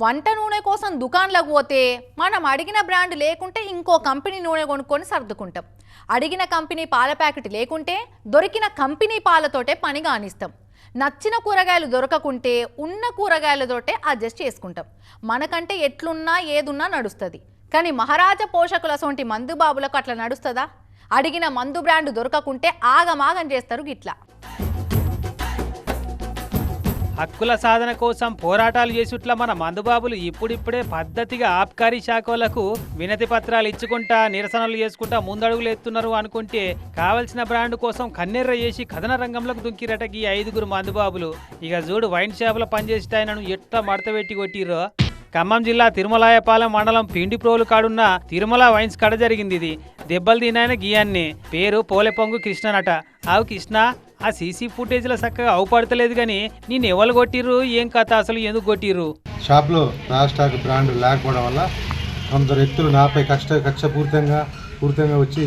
వంట నూనె కోసం దుకాన్లకు పోతే మనం అడిగిన బ్రాండ్ లేకుంటే ఇంకో కంపెనీ నూనె కొనుక్కొని సర్దుకుంటాం. అడిగిన కంపెనీ పాల ప్యాకెట్ లేకుంటే దొరికిన కంపెనీ పాలతోటే పని కానిస్తాం. నచ్చిన కూరగాయలు దొరకకుంటే ఉన్న కూరగాయలతోటే అడ్జస్ట్ చేసుకుంటాం. మనకంటే ఎట్లున్నా ఏదున్నా నడుస్తుంది. కానీ మహారాజా పోషకుల సొంటి మందు బాబులకు అట్లా నడుస్తుందా? అడిగిన మందు బ్రాండ్ దొరకకుంటే ఆగమాగం చేస్తారు గిట్లా. హక్కుల సాధన కోసం పోరాటాలు చేసుట్ల మన మందుబాబులు ఇప్పుడిప్పుడే పద్ధతిగా ఆబ్కారీ శాఖలకు వినతి పత్రాలు ఇచ్చుకుంటా నిరసనలు చేసుకుంటా ముందడుగులు ఎత్తున్నారు అనుకుంటే కావలసిన బ్రాండ్ కోసం కన్నెర్ర చేసి కథన రంగంలోకి దుంకిరట ఈ ఐదుగురు మందుబాబులు. ఇక చూడు వైన్ షాపులో పనిచేసేట ఆయనను ఎట్లా మడతపెట్టి కొట్టిరో ఖమ్మం జిల్లా తిరుమలాయపాలెం మండలం పిండిప్రోలు కాడున్న తిరుమల వైన్స్ కడ జరిగింది ఇది. దెబ్బలు తినాయన గీయాన్ని. పేరు పోలెపొంగు కృష్ణనట. ఆవు కృష్ణ ఆ సీసీ ఫుటేజ్లో చక్కగా అవుపడతలేదు కానీ నేను ఎవరు కొట్టిర్రు? ఏం కథ? అసలు ఎందుకు కొట్టిర్రు? షాప్లో రాస్టాక్ బ్రాండ్ లేకపోవడం వల్ల కొందరు వ్యక్తులు నాపై కష్ట కక్ష పూర్తంగా పూర్తంగా వచ్చి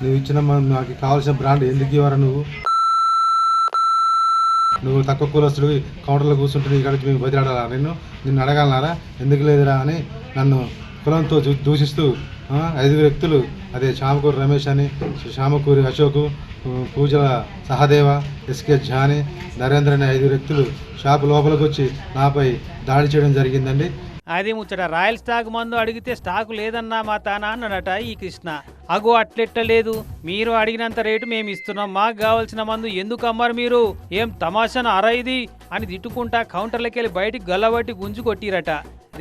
నువ్వు ఇచ్చిన నాకు కావాల్సిన బ్రాండ్ ఎందుకు ఇవ్వరా నువ్వు? నువ్వు తక్కువ కులస్తుడు కౌంటర్లో కూర్చుంటే ఇక్కడికి మేము బదిలాడాలా నిన్ను నిన్ను అడగాలనారా? ఎందుకు లేదురా? అని నన్ను కులంతో దూషిస్తూ ఐదు వ్యక్తులు అదే శామకూరు రమేష్ అని శ్యామకూరి అశోకు పూజల సహదేవ ఎస్కే ఝాని నరేంద్ర అనే ఐదు వ్యక్తులు షాపు లోపలికి వచ్చి నాపై దాడి చేయడం జరిగిందండి. అది ముచ్చట రాయల్ స్టాక్ మందు అడిగితే స్టాక్ లేదన్నా మా తానా అన్నట ఈ కృష్ణ. అగో అట్లెట్ట లేదు. మీరు అడిగినంత రేటు మేము ఇస్తున్నాం. మాకు కావాల్సిన మందు ఎందుకు అమ్మారు మీరు? ఏం తమాషాను అరా ఇది? అని తిట్టుకుంటా కౌంటర్లకెళ్ళి బయటికి గల్లబట్టి గుంజు కొట్టిరట.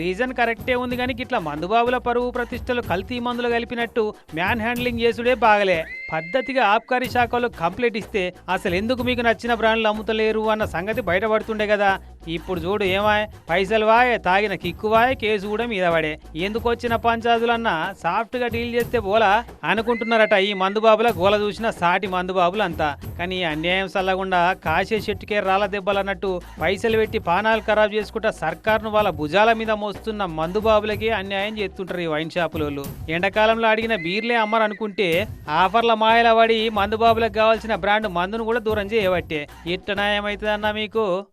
రీజన్ కరెక్టే ఉంది కానీ ఇట్లా మందుబాబుల పరువు ప్రతిష్టలు కల్తీ మందులు కలిపినట్టు మ్యాన్ హ్యాండ్లింగ్ చేసుడే బాగలే. పద్ధతిగా ఆబ్కారీ శాఖలో కంప్లైంట్ ఇస్తే అసలు ఎందుకు మీకు నచ్చిన బ్రాండ్లు అమ్ముతలేరు అన్న సంగతి బయటపడుతుండే కదా. ఇప్పుడు చూడు ఏమాయ్ పైసలు వాయే తాగిన కిక్కువాయే కేసు కూడా మీద పడే. ఎందుకు వచ్చిన పంచాదులన్నా సాఫ్ట్గా డీల్ చేస్తే పోలా అనుకుంటున్నారట ఈ మందుబాబుల గోల చూసిన సాటి మందుబాబులు అంతా కానీ అన్యాయం సల్లగుండా కాసే చెట్టుకే రాళ్ళ దెబ్బలన్నట్టు పైసలు పెట్టి పానాలు ఖరాబ్ చేసుకుంటా సర్కార్ను వాళ్ళ భుజాల మీద మోస్తున్న మందుబాబులకి అన్యాయం చేస్తుంటారు ఈ వైన్ షాపులోళ్ళు. ఎండాకాలంలో అడిగిన బీర్లే అమ్మరు అనుకుంటే ఆఫర్ల మాయల పడి మందుబాబులకు కావాల్సిన బ్రాండ్ మందును కూడా దూరం చేయబట్టే. ఇట్ట న్యాయం అవుతుందన్నా మీకు?